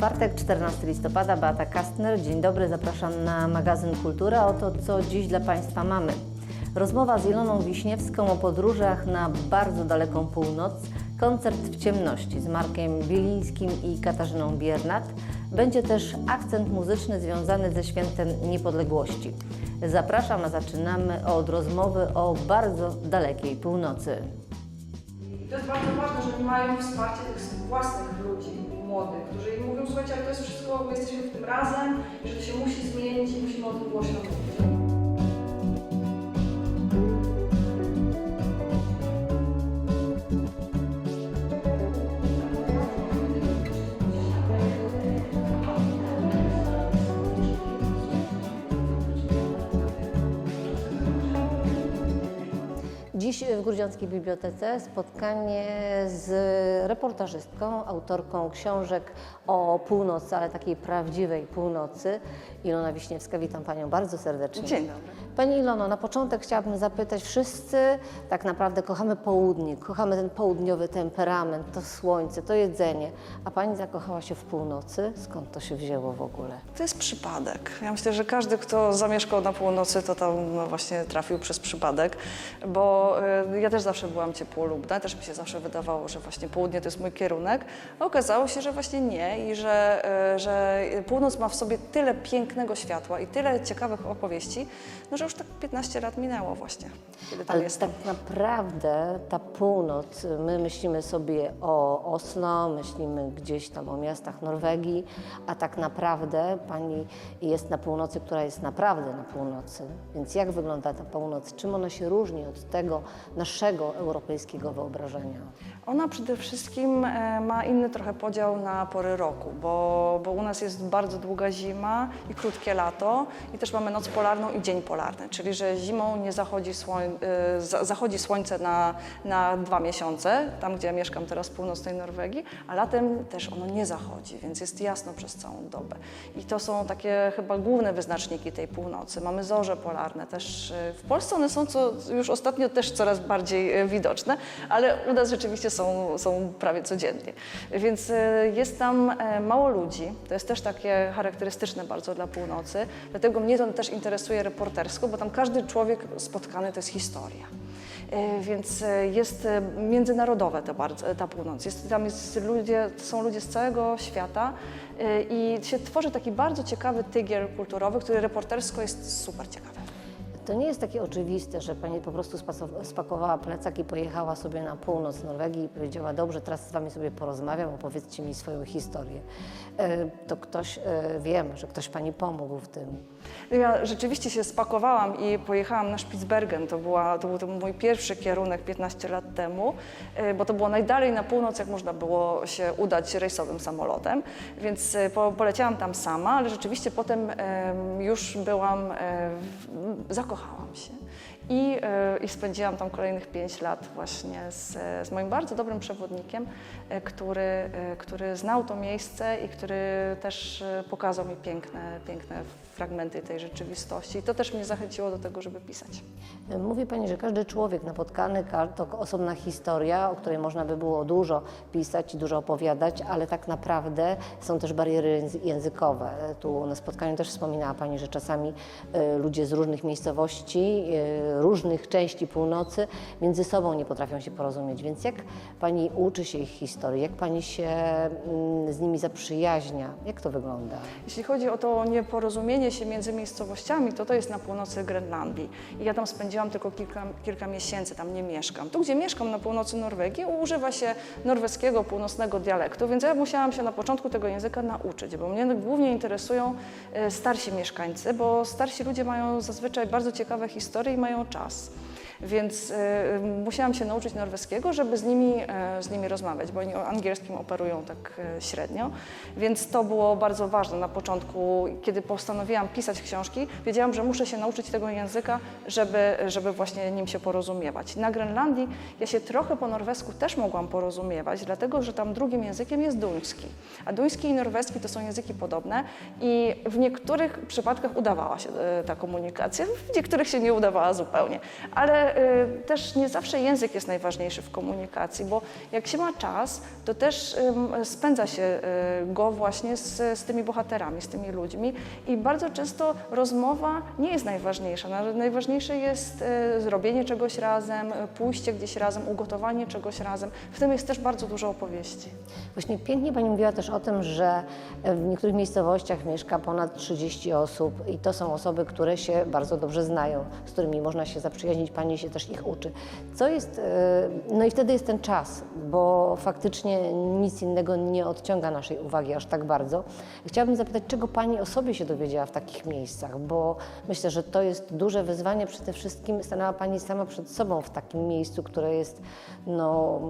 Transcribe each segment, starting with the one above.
czwartek, 14 listopada, Beata Kastner. Dzień dobry, zapraszam na magazyn Kultura. Oto co dziś dla Państwa mamy. Rozmowa z Iloną Wiśniewską o podróżach na bardzo daleką północ, koncert w ciemności z Markiem Bielińskim i Katarzyną Biernat. Będzie też akcent muzyczny związany ze świętem niepodległości. Zapraszam, a zaczynamy od rozmowy o bardzo dalekiej północy. To jest bardzo ważne, że oni mają wsparcie tych własnych ludzi młodych, którzy im mówią, słuchajcie, ale to jest wszystko, my jesteśmy w tym razem że to się musi zmienić i musimy o tym głośno mówić. Dziś w Grudziąckiej Bibliotece spotkanie z reportażystką, autorką książek o północy, ale takiej prawdziwej północy. Ilona Wiśniewska, witam Panią bardzo serdecznie. Dzień dobry. Pani Ilono, na początek chciałabym zapytać, wszyscy tak naprawdę kochamy południe, kochamy ten południowy temperament, to słońce, to jedzenie, a Pani zakochała się w północy. Skąd to się wzięło w ogóle? To jest przypadek. Ja myślę, że każdy, kto zamieszkał na północy, to tam no, właśnie trafił przez przypadek, bo y, ja też zawsze byłam ciepłolubna, też mi się zawsze wydawało, że właśnie południe to jest mój kierunek. A okazało się, że właśnie nie i że, y, że północ ma w sobie tyle pięknego światła i tyle ciekawych opowieści, no, że już tak 15 lat minęło właśnie, kiedy tam Ale jestem. tak naprawdę ta północ, my myślimy sobie o Oslo, myślimy gdzieś tam o miastach Norwegii, a tak naprawdę Pani jest na północy, która jest naprawdę na północy. Więc jak wygląda ta północ? Czym ona się różni od tego naszego europejskiego wyobrażenia? Ona przede wszystkim e, ma inny trochę podział na pory roku, bo, bo u nas jest bardzo długa zima i krótkie lato i też mamy noc polarną i dzień polarny, czyli że zimą nie zachodzi, słoń, e, za- zachodzi słońce na, na dwa miesiące, tam gdzie ja mieszkam teraz w północnej Norwegii, a latem też ono nie zachodzi, więc jest jasno przez całą dobę. I to są takie chyba główne wyznaczniki tej północy. Mamy zorze polarne też. e, W Polsce one są co, już ostatnio też coraz bardziej widoczne, ale u nas rzeczywiście są, są prawie codziennie. Więc e, jest tam e, mało ludzi. To jest też takie charakterystyczne bardzo dla północy. Dlatego mnie to też interesuje reportersko, bo tam każdy człowiek spotkany to jest historia. E, Więc jest międzynarodowe to bardzo, ta północ. Jest, tam jest ludzie, są ludzie z całego świata i się tworzy taki bardzo ciekawy tygiel kulturowy, który reportersko jest super ciekawy. To nie jest takie oczywiste, że Pani po prostu spakowała plecak i pojechała sobie na północ Norwegii i powiedziała, dobrze, teraz z Wami sobie porozmawiam, opowiedzcie mi swoją historię. E, To ktoś, e, wiem, że ktoś Pani pomógł w tym. Ja rzeczywiście się spakowałam i pojechałam na Spitsbergen. To, była, to był to mój pierwszy kierunek 15 lat temu, e, bo to było najdalej na północ, jak można było się udać rejsowym samolotem. Więc po, poleciałam tam sama, ale rzeczywiście potem em, już byłam, e, w- zakochałam się. I, e, I spędziłam tam kolejnych 5 lat właśnie z, z moim bardzo dobrym przewodnikiem, e, który, e, który znał to miejsce i który też pokazał mi piękne, piękne fragmenty tej rzeczywistości. I to też mnie zachęciło do tego, żeby pisać. Mówi Pani, że każdy człowiek napotkany ka- to osobna historia, o której można by było dużo pisać i dużo opowiadać, ale tak naprawdę są też bariery języ- językowe. Tu na spotkaniu też wspominała Pani, że czasami ludzie z różnych miejscowości, różnych części północy między sobą nie potrafią się porozumieć. Więc jak Pani uczy się ich historii, jak Pani się mm, z nimi zaprzyjaźnia, jak to wygląda? Jeśli chodzi o to nieporozumienie się między miejscowościami, to to jest na północy Grenlandii. I ja tam spędziłam tylko kilka, kilka miesięcy, tam nie mieszkam. Tu, gdzie mieszkam na północy Norwegii, używa się norweskiego północnego dialektu, więc ja musiałam się na początku tego języka nauczyć, bo mnie głównie interesują e, starsi mieszkańcy, bo starsi ludzie mają zazwyczaj bardzo ciekawe historie i mają czas. Więc e, musiałam się nauczyć norweskiego, żeby z nimi, e, z nimi rozmawiać, bo oni angielskim operują tak e, średnio. Więc to było bardzo ważne na początku, kiedy postanowiłam pisać książki, wiedziałam, że muszę się nauczyć tego języka, żeby, żeby właśnie nim się porozumiewać. Na Grenlandii ja się trochę po norwesku też mogłam porozumiewać, dlatego że tam drugim językiem jest duński. A duński i norweski to są języki podobne i w niektórych przypadkach udawała się e, ta komunikacja, w niektórych się nie udawała zupełnie. Ale y, też nie zawsze język jest najważniejszy w komunikacji, bo jak się ma czas, to też ym, spędza się y, go właśnie z, z tymi bohaterami, z tymi ludźmi i bardzo często rozmowa nie jest najważniejsza. Najważniejsze jest y, zrobienie czegoś razem, y, pójście gdzieś razem, ugotowanie czegoś razem. W tym jest też bardzo dużo opowieści. Właśnie pięknie Pani mówiła też o tym, że w niektórych miejscowościach mieszka ponad 30 osób i to są osoby, które się bardzo dobrze znają, z którymi można się zaprzyjaźnić, Pani się też ich uczy. Co jest, e, no i wtedy jest ten czas, bo faktycznie nic innego nie odciąga naszej uwagi aż tak bardzo. Chciałabym zapytać, czego Pani o sobie się dowiedziała w takich miejscach, bo myślę, że to jest duże wyzwanie. Przede wszystkim stanęła Pani sama przed sobą w takim miejscu, które jest no,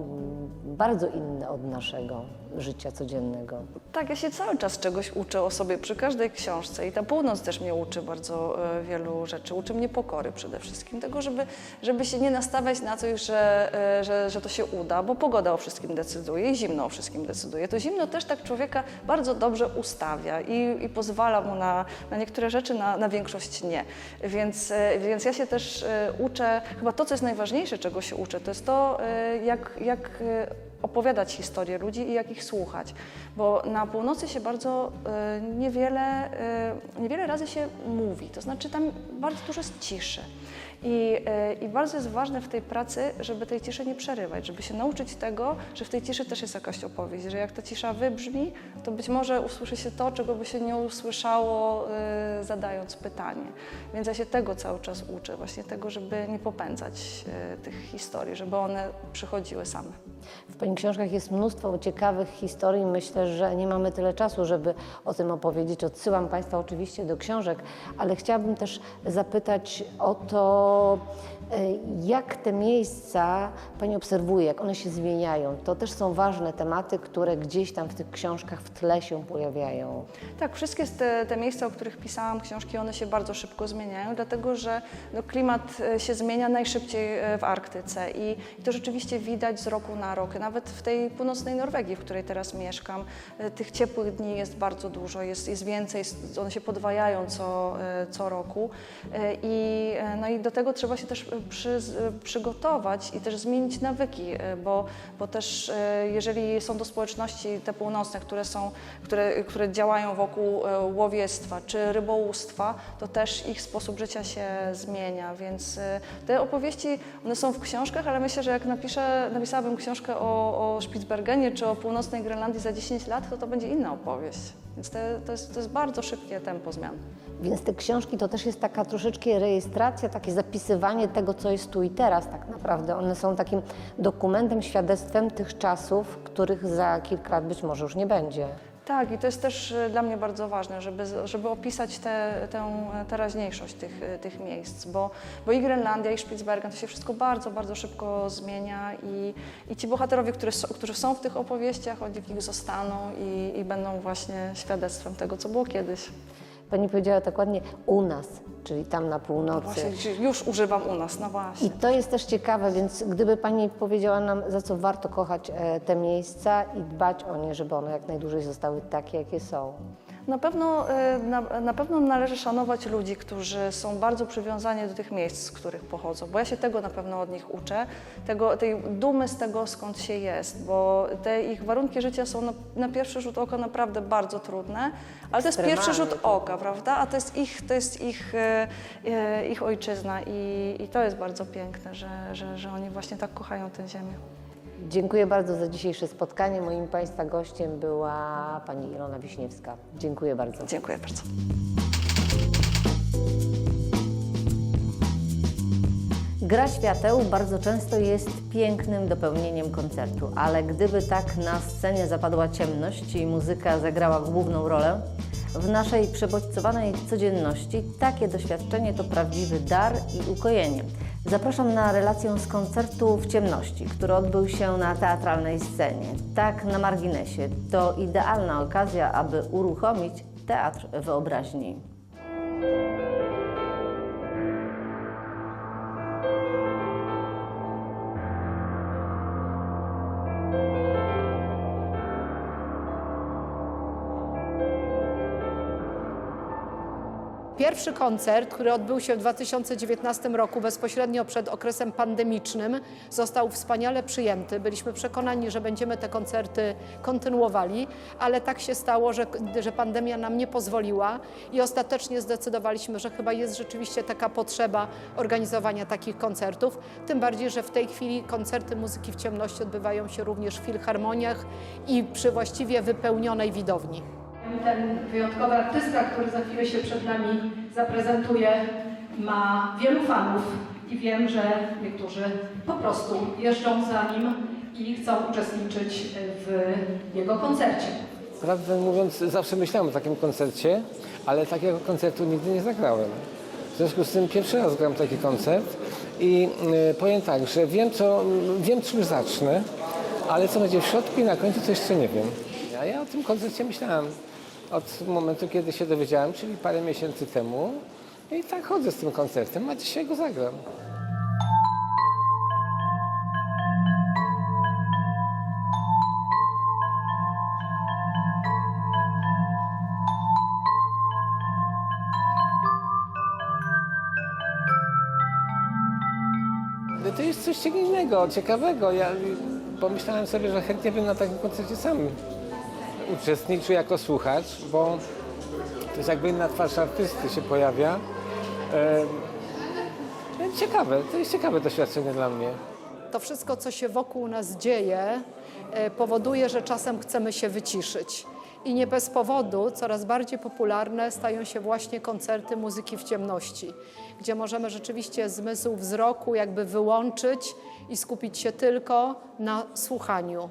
bardzo inne od naszego życia codziennego. Tak, ja się cały czas czegoś uczę o sobie przy każdej książce i ta północ też mnie uczy bardzo e, wielu rzeczy. Uczy mnie pokory przede wszystkim, tego, żeby, żeby się nie nastawiać na coś, że, e, że, że to się uda, bo pogoda o wszystkim decyduje i zimno o wszystkim decyduje. To zimno też tak człowieka bardzo dobrze ustawia i, i pozwala mu na, na niektóre rzeczy, na, na większość nie. Więc, e, więc ja się też e, uczę, chyba to, co jest najważniejsze, czego się uczę, to jest to, jak, jak opowiadać historię ludzi i jak ich słuchać. Bo na północy się bardzo niewiele, niewiele razy się mówi, to znaczy tam bardzo dużo jest ciszy. I, y, I bardzo jest ważne w tej pracy, żeby tej ciszy nie przerywać, żeby się nauczyć tego, że w tej ciszy też jest jakaś opowieść, że jak ta cisza wybrzmi, to być może usłyszy się to, czego by się nie usłyszało y, zadając pytanie. Więc ja się tego cały czas uczę, właśnie tego, żeby nie popędzać y, tych historii, żeby one przychodziły same. W Pani książkach jest mnóstwo ciekawych historii. Myślę, że nie mamy tyle czasu, żeby o tym opowiedzieć. Odsyłam Państwa oczywiście do książek, ale chciałabym też zapytać o to, e, jak te miejsca Pani obserwuje, jak one się zmieniają. To też są ważne tematy, które gdzieś tam w tych książkach w tle się pojawiają. Tak, wszystkie te, te miejsca, o których pisałam książki, one się bardzo szybko zmieniają, dlatego że no, klimat e, się zmienia najszybciej e, w Arktyce i, i to rzeczywiście widać z roku na rok. Nawet w tej północnej Norwegii, w której teraz mieszkam, e, tych ciepłych dni jest bardzo dużo, jest, jest więcej, one się podwajają co, e, co roku E, i, e, no i do tego trzeba się też e, przy, przygotować i też zmienić nawyki, e, bo, bo też e, jeżeli są to społeczności te północne, które, są, które, które działają wokół e, łowiectwa czy rybołówstwa, to też ich sposób życia się zmienia, więc te opowieści, one są w książkach, ale myślę, że jak napiszę, napisałabym książkę o, o Spitsbergenie czy o północnej Grenlandii za 10 lat, to to będzie inna opowieść. Więc to, jest, to jest bardzo szybkie tempo zmian. Więc te książki to też jest taka troszeczkę rejestracja, takie zapisywanie tego, co jest tu i teraz tak naprawdę. One są takim dokumentem, świadectwem tych czasów, których za kilka lat być może już nie będzie. Tak, i to jest też e, dla mnie bardzo ważne, żeby, żeby opisać tę tę teraźniejszość tych, e, tych miejsc, bo, bo i Grenlandia, i Spitsbergen to się wszystko bardzo, bardzo szybko zmienia i, i ci bohaterowie, którzy są, którzy są w tych opowieściach, oni w nich zostaną i, i będą właśnie świadectwem tego, co było kiedyś. Pani powiedziała tak ładnie u nas, czyli tam na północy. Właśnie już używam u nas, no właśnie. I to jest też ciekawe, więc gdyby Pani powiedziała nam, za co warto kochać e, te miejsca i dbać o nie, żeby one jak najdłużej zostały takie, jakie są. Na pewno, e, na, na pewno należy szanować ludzi, którzy są bardzo przywiązani do tych miejsc, z których pochodzą, bo ja się tego na pewno od nich uczę, tego, tej dumy z tego, skąd się jest, bo te ich warunki życia są na, na pierwszy rzut oka naprawdę bardzo trudne, ale to jest pierwszy rzut oka, prawda? A to jest ich, to jest ich, e, e, ich ojczyzna i, i to jest bardzo piękne, że, że, że oni właśnie tak kochają tę ziemię. Dziękuję bardzo za dzisiejsze spotkanie. Moim Państwa gościem była Pani Ilona Wiśniewska. Dziękuję bardzo. Dziękuję bardzo. Gra świateł bardzo często jest pięknym dopełnieniem koncertu, ale gdyby tak na scenie zapadła ciemność i muzyka zagrała główną rolę, w naszej przebodźcowanej codzienności takie doświadczenie to prawdziwy dar i ukojenie. Zapraszam na relację z koncertu w ciemności, który odbył się na teatralnej scenie. Tak na marginesie. To idealna okazja, aby uruchomić teatr wyobraźni. Pierwszy koncert, który odbył się w 2019 roku, bezpośrednio przed okresem pandemicznym, został wspaniale przyjęty. Byliśmy przekonani, że będziemy te koncerty kontynuowali, ale tak się stało, że, że pandemia nam nie pozwoliła i ostatecznie zdecydowaliśmy, że chyba jest rzeczywiście taka potrzeba organizowania takich koncertów. Tym bardziej, że w tej chwili koncerty muzyki w ciemności odbywają się również w filharmoniach i przy właściwie wypełnionej widowni. Ten wyjątkowy artysta, który za chwilę się przed nami zaprezentuje, ma wielu fanów i wiem, że niektórzy po prostu jeżdżą za nim i chcą uczestniczyć w jego koncercie. Prawdę mówiąc, zawsze myślałem o takim koncercie, ale takiego koncertu nigdy nie zagrałem. W związku z tym pierwszy raz gram taki koncert i y, powiem tak, że wiem, co, wiem czym zacznę, ale co będzie w środku i na końcu to jeszcze nie wiem. A ja o tym koncercie myślałem od momentu, kiedy się dowiedziałem, czyli parę miesięcy temu. I tak chodzę z tym koncertem, a dzisiaj go zagram. No to jest coś innego, ciekawego. Ja pomyślałem sobie, że chętnie bym na takim koncercie sam uczestniczył jako słuchacz, bo to jest jakby inna twarz artysty się pojawia. E, ciekawe, to jest ciekawe doświadczenie dla mnie. To wszystko, co się wokół nas dzieje, e, powoduje, że czasem chcemy się wyciszyć. I nie bez powodu coraz bardziej popularne stają się właśnie koncerty muzyki w ciemności, gdzie możemy rzeczywiście zmysł wzroku jakby wyłączyć i skupić się tylko na słuchaniu.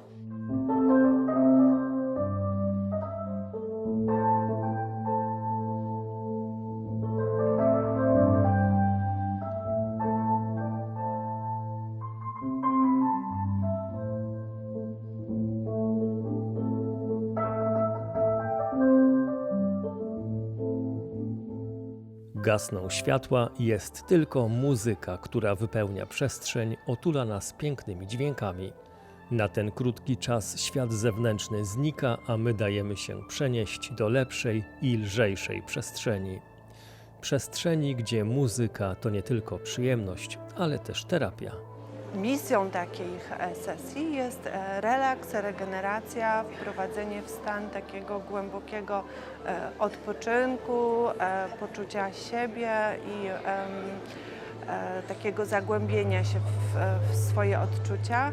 Gasną światła, jest tylko muzyka, która wypełnia przestrzeń, otula nas pięknymi dźwiękami. Na ten krótki czas świat zewnętrzny znika, a my dajemy się przenieść do lepszej i lżejszej przestrzeni. Przestrzeni, gdzie muzyka to nie tylko przyjemność, ale też terapia. Misją takich e, sesji jest e, relaks, regeneracja, wprowadzenie w stan takiego głębokiego e, odpoczynku, poczucia siebie i takiego zagłębienia się w, w swoje odczucia.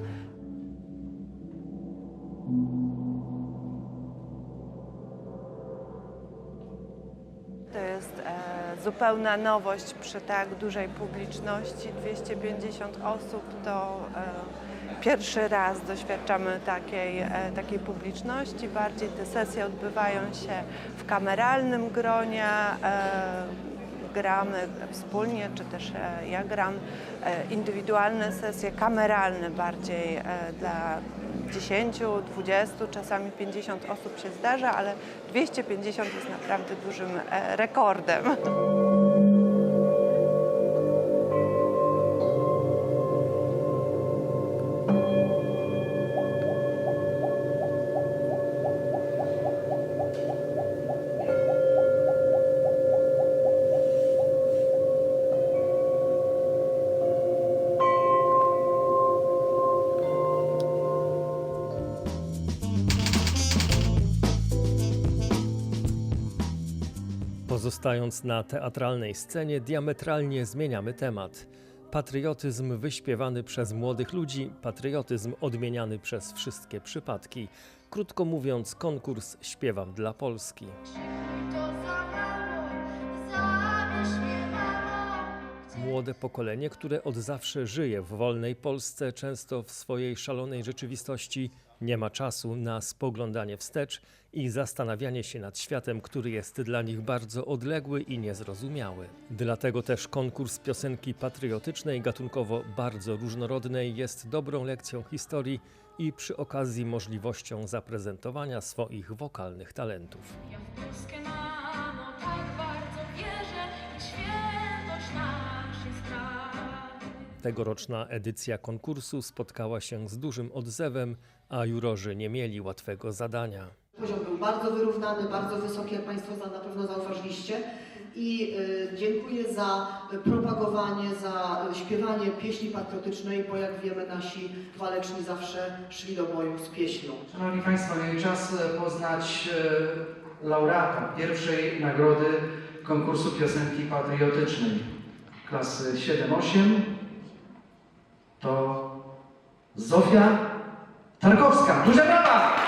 Zupełna nowość przy tak dużej publiczności. 250 osób to e, pierwszy raz doświadczamy takiej, e, takiej publiczności. Bardziej te sesje odbywają się w kameralnym gronie. E, gramy wspólnie, czy też ja gram indywidualne sesje, kameralne bardziej dla 10, 20, czasami 50 osób się zdarza, ale 250 jest naprawdę dużym e, rekordem. Pozostając na teatralnej scenie, diametralnie zmieniamy temat. Patriotyzm wyśpiewany przez młodych ludzi, patriotyzm odmieniany przez wszystkie przypadki. Krótko mówiąc, konkurs Śpiewam dla Polski. Młode pokolenie, które od zawsze żyje w wolnej Polsce, często w swojej szalonej rzeczywistości, nie ma czasu na spoglądanie wstecz i zastanawianie się nad światem, który jest dla nich bardzo odległy i niezrozumiały. Dlatego też konkurs piosenki patriotycznej, gatunkowo bardzo różnorodnej, jest dobrą lekcją historii i przy okazji możliwością zaprezentowania swoich wokalnych talentów. Tegoroczna edycja konkursu spotkała się z dużym odzewem, a jurorzy nie mieli łatwego zadania. Poziom był bardzo wyrównany, bardzo wysoki, jak Państwo na pewno zauważyliście. i y, dziękuję za propagowanie, za śpiewanie pieśni patriotycznej, bo jak wiemy nasi waleczni zawsze szli do boju z pieśnią. Szanowni Państwo, mieli czas e, poznać e, laureata pierwszej nagrody konkursu piosenki patriotycznej klasy 7-8. To Zofia Tarkowska. Duże brawa!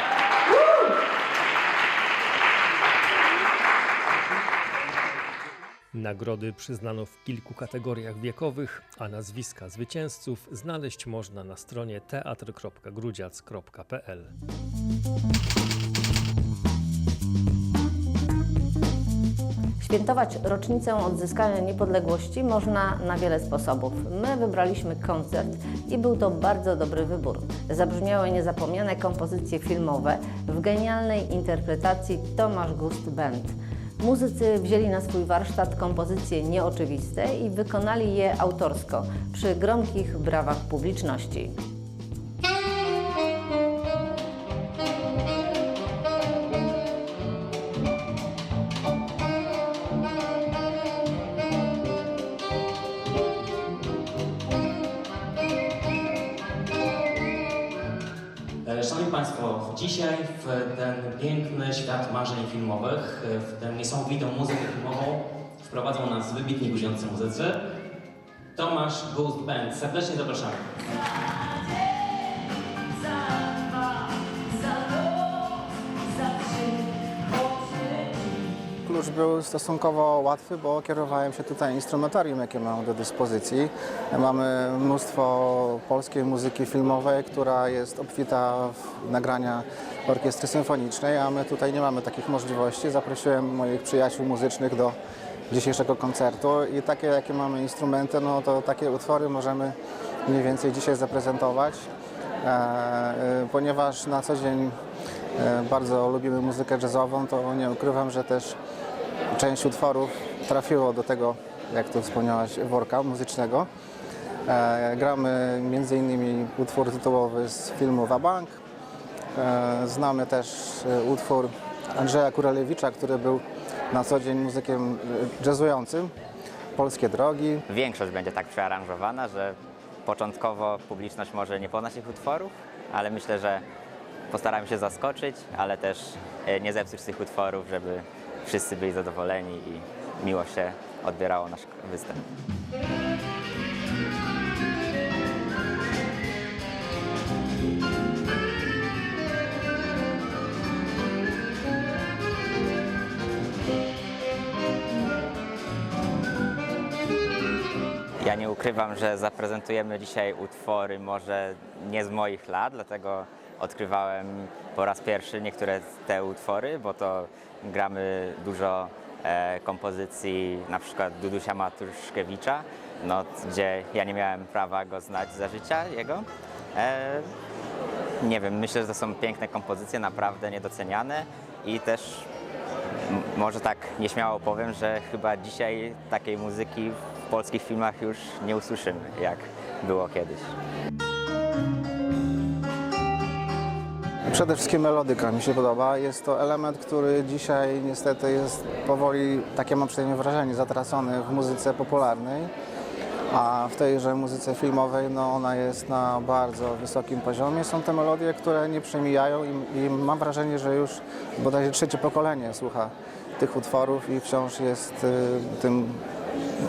Nagrody przyznano w kilku kategoriach wiekowych, a nazwiska zwycięzców znaleźć można na stronie teatr.grudziac.pl. Świętować rocznicę odzyskania niepodległości można na wiele sposobów. My wybraliśmy koncert i był to bardzo dobry wybór. Zabrzmiały niezapomniane kompozycje filmowe w genialnej interpretacji Tomasz Gust Band. Muzycy wzięli na swój warsztat kompozycje nieoczywiste i wykonali je autorsko przy gromkich brawach publiczności. Świat marzeń filmowych, w tę niesamowitą muzykę filmową wprowadzą nas wybitni guziący muzycy. Tomasz Ghost Band. Serdecznie zapraszamy. Był stosunkowo łatwy, bo kierowałem się tutaj instrumentarium, jakie mam do dyspozycji. Mamy mnóstwo polskiej muzyki filmowej, która jest obfita w nagrania orkiestry symfonicznej, a my tutaj nie mamy takich możliwości. Zaprosiłem moich przyjaciół muzycznych do dzisiejszego koncertu i takie, jakie mamy instrumenty, no to takie utwory możemy mniej więcej dzisiaj zaprezentować, e, e, ponieważ na co dzień e, bardzo lubimy muzykę jazzową, to nie ukrywam, że też część utworów trafiło do tego, jak to wspomniałaś, worka muzycznego. E, gramy innymi utwór tytułowy z filmu Wabank. E, znamy też e, utwór Andrzeja Kurelewicza, który był na co dzień muzykiem e, jazzującym. Polskie drogi. Większość będzie tak przearanżowana, że początkowo publiczność może nie poznać tych utworów, ale myślę, że postaramy się zaskoczyć, ale też e, nie zepsuć tych utworów, żeby wszyscy byli zadowoleni i miło się odbierało nasz występ. Ja nie ukrywam, że zaprezentujemy dzisiaj utwory może nie z moich lat, dlatego odkrywałem po raz pierwszy niektóre te utwory, bo to gramy dużo e, kompozycji na przykład Dudusia Matuszkiewicza, no, gdzie ja nie miałem prawa go znać za życia jego. E, nie wiem, myślę, że to są piękne kompozycje, naprawdę niedoceniane i też Może tak nieśmiało powiem, że chyba dzisiaj takiej muzyki w polskich filmach już nie usłyszymy, jak było kiedyś. Przede wszystkim melodyka mi się podoba. Jest to element, który dzisiaj niestety jest powoli, takie mam przynajmniej wrażenie, zatracony w muzyce popularnej. A w tejże muzyce filmowej no, ona jest na bardzo wysokim poziomie. Są te melodie, które nie przemijają i, i mam wrażenie, że już bodajże trzecie pokolenie słucha tych utworów i wciąż jest y, tym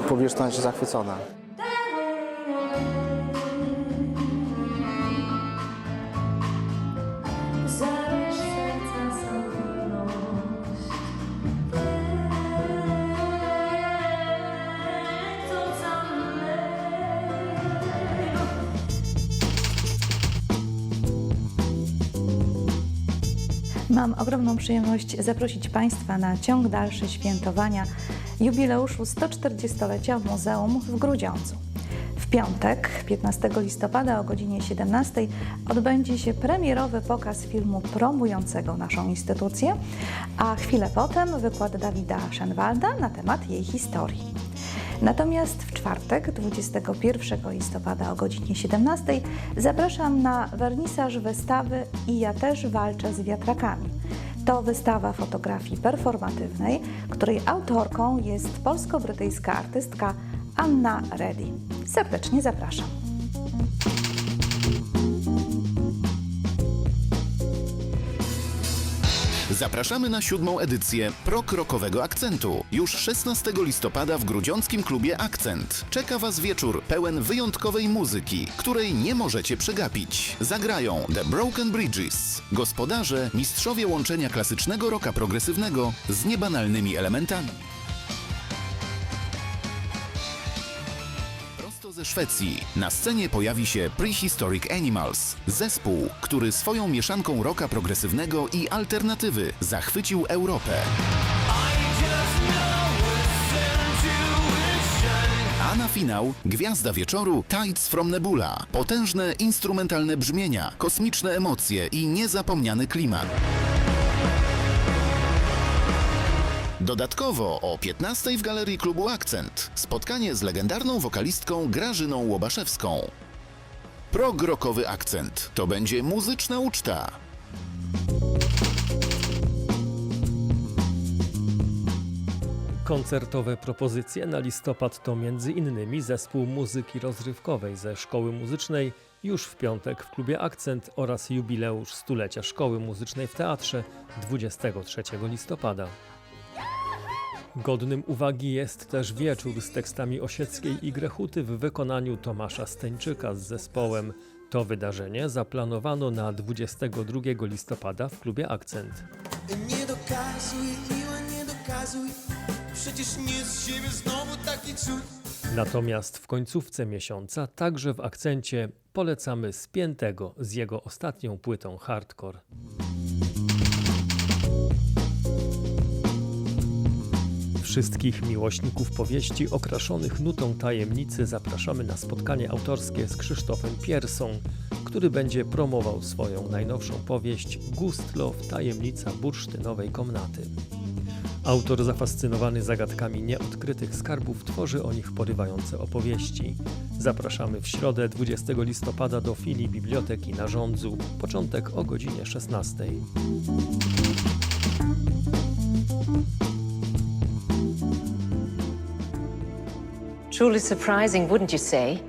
publiczność zachwycona. Ogromną przyjemność zaprosić Państwa na ciąg dalszy świętowania jubileuszu 140-lecia Muzeum w Grudziądzu. W piątek, 15 listopada o godzinie 17 odbędzie się premierowy pokaz filmu promującego naszą instytucję, a chwilę potem wykład Dawida Szenwalda na temat jej historii. Natomiast w czwartek, 21 listopada o godzinie 17 zapraszam na wernisaż wystawy I ja też walczę z wiatrakami. To wystawa fotografii performatywnej, której autorką jest polsko-brytyjska artystka Anna Reddy. Serdecznie zapraszam. Zapraszamy na siódmą edycję Prokrokowego Akcentu. Już 16 listopada w grudziąckim klubie Akcent. Czeka Was wieczór pełen wyjątkowej muzyki, której nie możecie przegapić. Zagrają The Broken Bridges, gospodarze, mistrzowie łączenia klasycznego rocka progresywnego z niebanalnymi elementami. Ze Szwecji na scenie pojawi się Prehistoric Animals, zespół, który swoją mieszanką rocka progresywnego i alternatywy zachwycił Europę. A na finał gwiazda wieczoru Tides from Nebula. Potężne instrumentalne brzmienia, kosmiczne emocje i niezapomniany klimat. Dodatkowo o 15 w galerii klubu Akcent spotkanie z legendarną wokalistką Grażyną Łobaszewską. Progrokowy Akcent to będzie muzyczna uczta. Koncertowe propozycje na listopad to m.in. zespół muzyki rozrywkowej ze Szkoły Muzycznej już w piątek w klubie Akcent oraz jubileusz stulecia Szkoły Muzycznej w Teatrze 23 listopada. Godnym uwagi jest też wieczór z tekstami Osieckiej i Grechuty w wykonaniu Tomasza Steńczyka z zespołem. To wydarzenie zaplanowano na 22 listopada w klubie Akcent. Nie dokazuj, miła, nie dokazuj Przecież nie z siebie znowu taki cud Natomiast w końcówce miesiąca, także w akcencie, polecamy Spiętego z jego ostatnią płytą Hardcore. Wszystkich miłośników powieści okraszonych nutą tajemnicy zapraszamy na spotkanie autorskie z Krzysztofem Piersą, który będzie promował swoją najnowszą powieść Gustlow Tajemnica bursztynowej komnaty. Autor zafascynowany zagadkami nieodkrytych skarbów tworzy o nich porywające opowieści. Zapraszamy w środę 20 listopada do filii Biblioteki na Rządzu. Początek o godzinie 16. Truly surprising, wouldn't you say?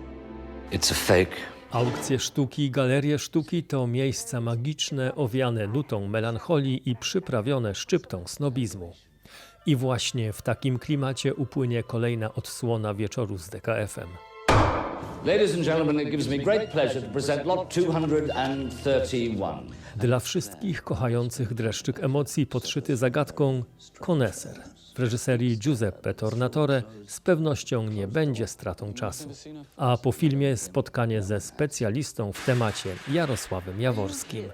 It's a fake. Aukcje sztuki, galerie sztuki to miejsca magiczne, owiane nutą melancholii i przyprawione szczyptą snobizmu. I właśnie w takim klimacie upłynie kolejna odsłona wieczoru z DKF-em. Ladies and gentlemen, it gives me great pleasure to present lot 231. Dla wszystkich kochających dreszczyk emocji podszyty zagadką Koneser. W reżyserii Giuseppe Tornatore z pewnością nie będzie stratą czasu. A po filmie spotkanie ze specjalistą w temacie Jarosławem Jaworskim.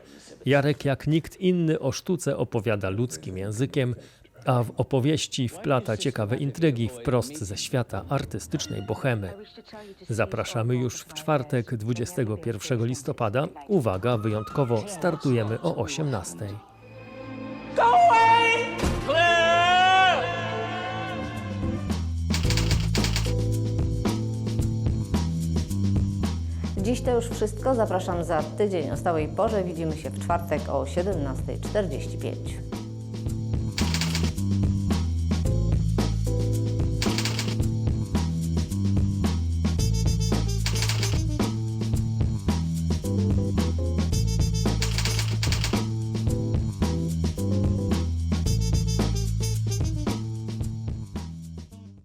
Jarek jak nikt inny o sztuce opowiada ludzkim językiem, a w opowieści wplata ciekawe intrygi wprost ze świata artystycznej bohemy. Zapraszamy już w czwartek 21 listopada. Uwaga, wyjątkowo startujemy o 18. Dziś to już wszystko. Zapraszam za tydzień o stałej porze. Widzimy się w czwartek o 17.45.